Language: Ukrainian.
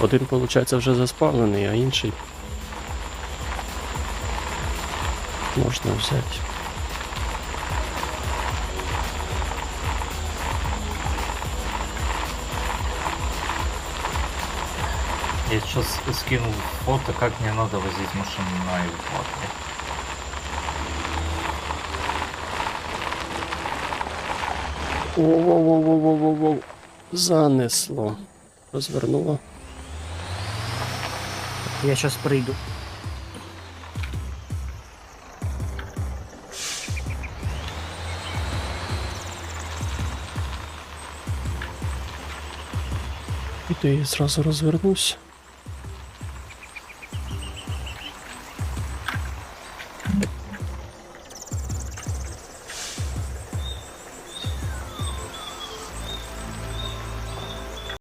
Один, виходить, вже заспавнений, а інший. Можна взяти. Я сейчас скинул фото, как мне надо возить машину на эвакуаторе. Воу-воу-воу-воу-воу-воу. Занесло. Розвернуло. Я сейчас прийду. І зразу розвернусь.